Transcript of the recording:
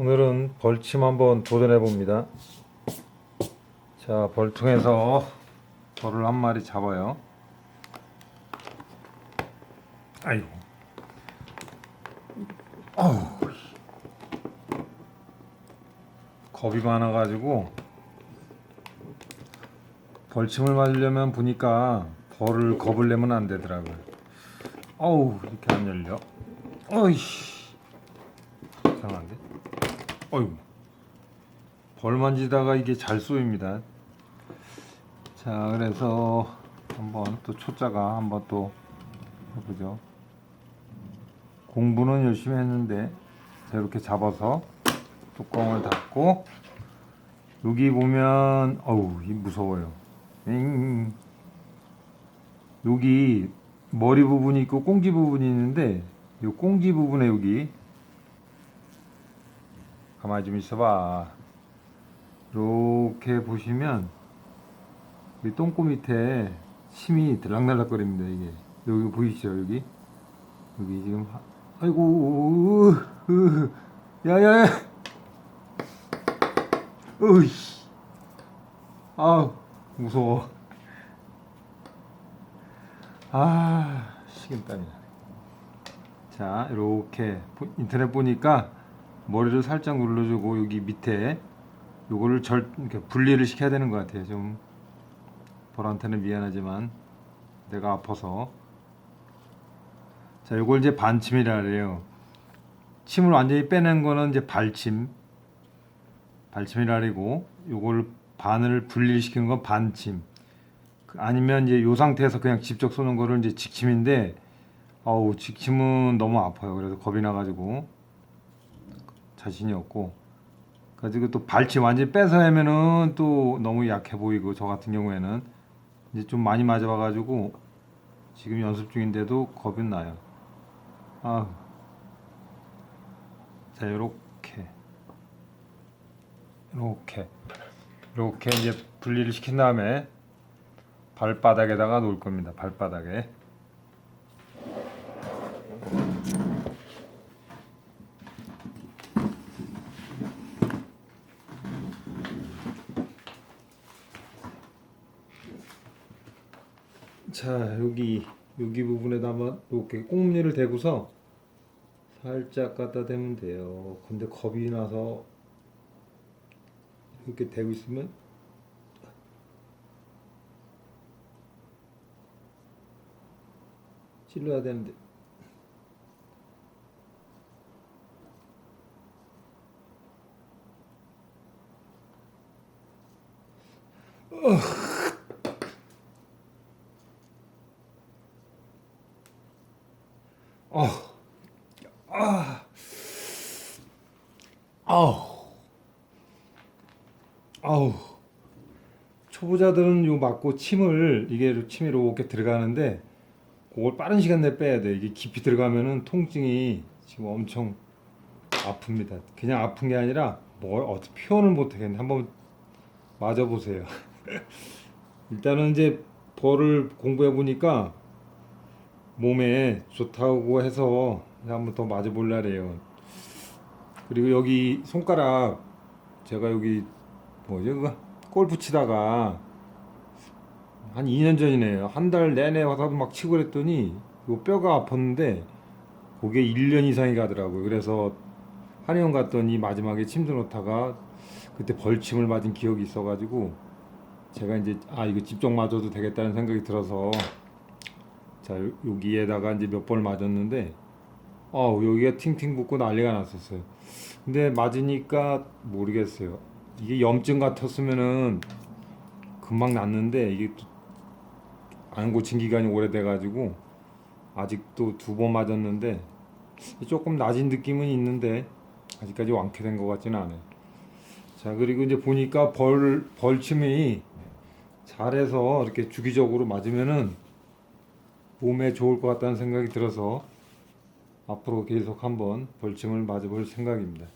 오늘은 벌침 한번 도전해 봅니다. 자, 벌통에서 벌을 한 마리 잡아요. 아이고. 어우. 겁이 많아가지고 벌침을 맞으려면 보니까 벌을 겁을 내면 안 되더라고요. 어우 이렇게 안 열려. 어이씨 이상한데. 어이구 벌 만지다가 이게 잘 쏘입니다. 자 그래서 한번 또 초짜가 한번 또 해보죠. 공부는 열심히 했는데 자, 이렇게 잡아서 뚜껑을 닫고 여기 보면 어우 이 무서워요. 잉. 여기 머리 부분이 있고 꽁지 부분이 있는데 이 꽁지 부분에 여기 가만히 좀 있어봐. 이렇게 보시면 이 똥꼬 밑에 침이 들락날락거립니다 이게. 여기 보이시죠 여기? 여기 지금 하- 아이고 야야야. 으이 아 무서워. 아 식은땀이 나네. 자 이렇게 보- 인터넷 보니까 머리를 살짝 눌러주고 여기 밑에 요거를 절 분리를 시켜야 되는 것 같아요. 좀 벌한테는 미안하지만 내가 아파서. 자 요걸 이제 반침이라 그래요. 침을 완전히 빼낸 거는 이제 발침. 발침이라 그러고 요걸 반을 분리시키는 건 반침. 그 아니면 이제 요 상태에서 그냥 직접 쏘는 거를 이제 직침인데 아우 직침은 너무 아파요. 그래서 겁이 나가지고 자신이 없고 가지고 또 발침 완전히 빼서 하면은 또 너무 약해 보이고 저 같은 경우에는 이제 좀 많이 맞아봐가지고 지금 연습 중인데도 겁이 나요. 아, 자 이렇게 이렇게 이렇게 이제 분리를 시킨 다음에 발바닥에다가 놓을 겁니다. 발바닥에. 자 여기 여기 부분에다가 이렇게. 꽁무니를 대고서 살짝 갖다 대면 돼요. 근데 겁이 나서 이렇게 대고 있으면 찔러야 되는데. 어, 아, 아우, 아우. 초보자들은 요 맞고 침을 이게 침이 이렇게 들어가는데 그걸 빠른 시간 내에 빼야 돼. 이게 깊이 들어가면은 통증이 지금 엄청 아픕니다. 그냥 아픈 게 아니라 뭘 어떻게 표현을 못 하겠네. 한번 맞아 보세요. 일단은 이제 벌을 공부해 보니까 몸에 좋다고 해서 한번 더 맞아 볼라래요. 그리고 여기 손가락 제가 여기 뭐죠 그거 골프 치다가 한 2년 전이네요. 한 달 내내 와서 막 치고 그랬더니 요 뼈가 아팠는데 그게 1년 이상이 가더라고요. 그래서 한의원 갔더니 마지막에 침도 놓다가 그때 벌침을 맞은 기억이 있어가지고 제가 이제 아 이거 집중 맞아도 되겠다는 생각이 들어서 자 요- 여기에다가 이제 몇 번을 맞았는데 어 여기가 팅팅 붓고 난리가 났었어요. 근데 맞으니까 모르겠어요. 이게 염증 같았으면은 금방 낫는데 이게 또안 고친 기간이 오래돼가지고 아직도 두 번 맞았는데 조금 낮은 느낌은 있는데 아직까지 완쾌된 것 같지는 않아요. 자 그리고 이제 보니까 벌 벌침이 잘해서 이렇게 주기적으로 맞으면은 몸에 좋을 것 같다는 생각이 들어서 앞으로 계속 한번 벌침을 맞아볼 생각입니다.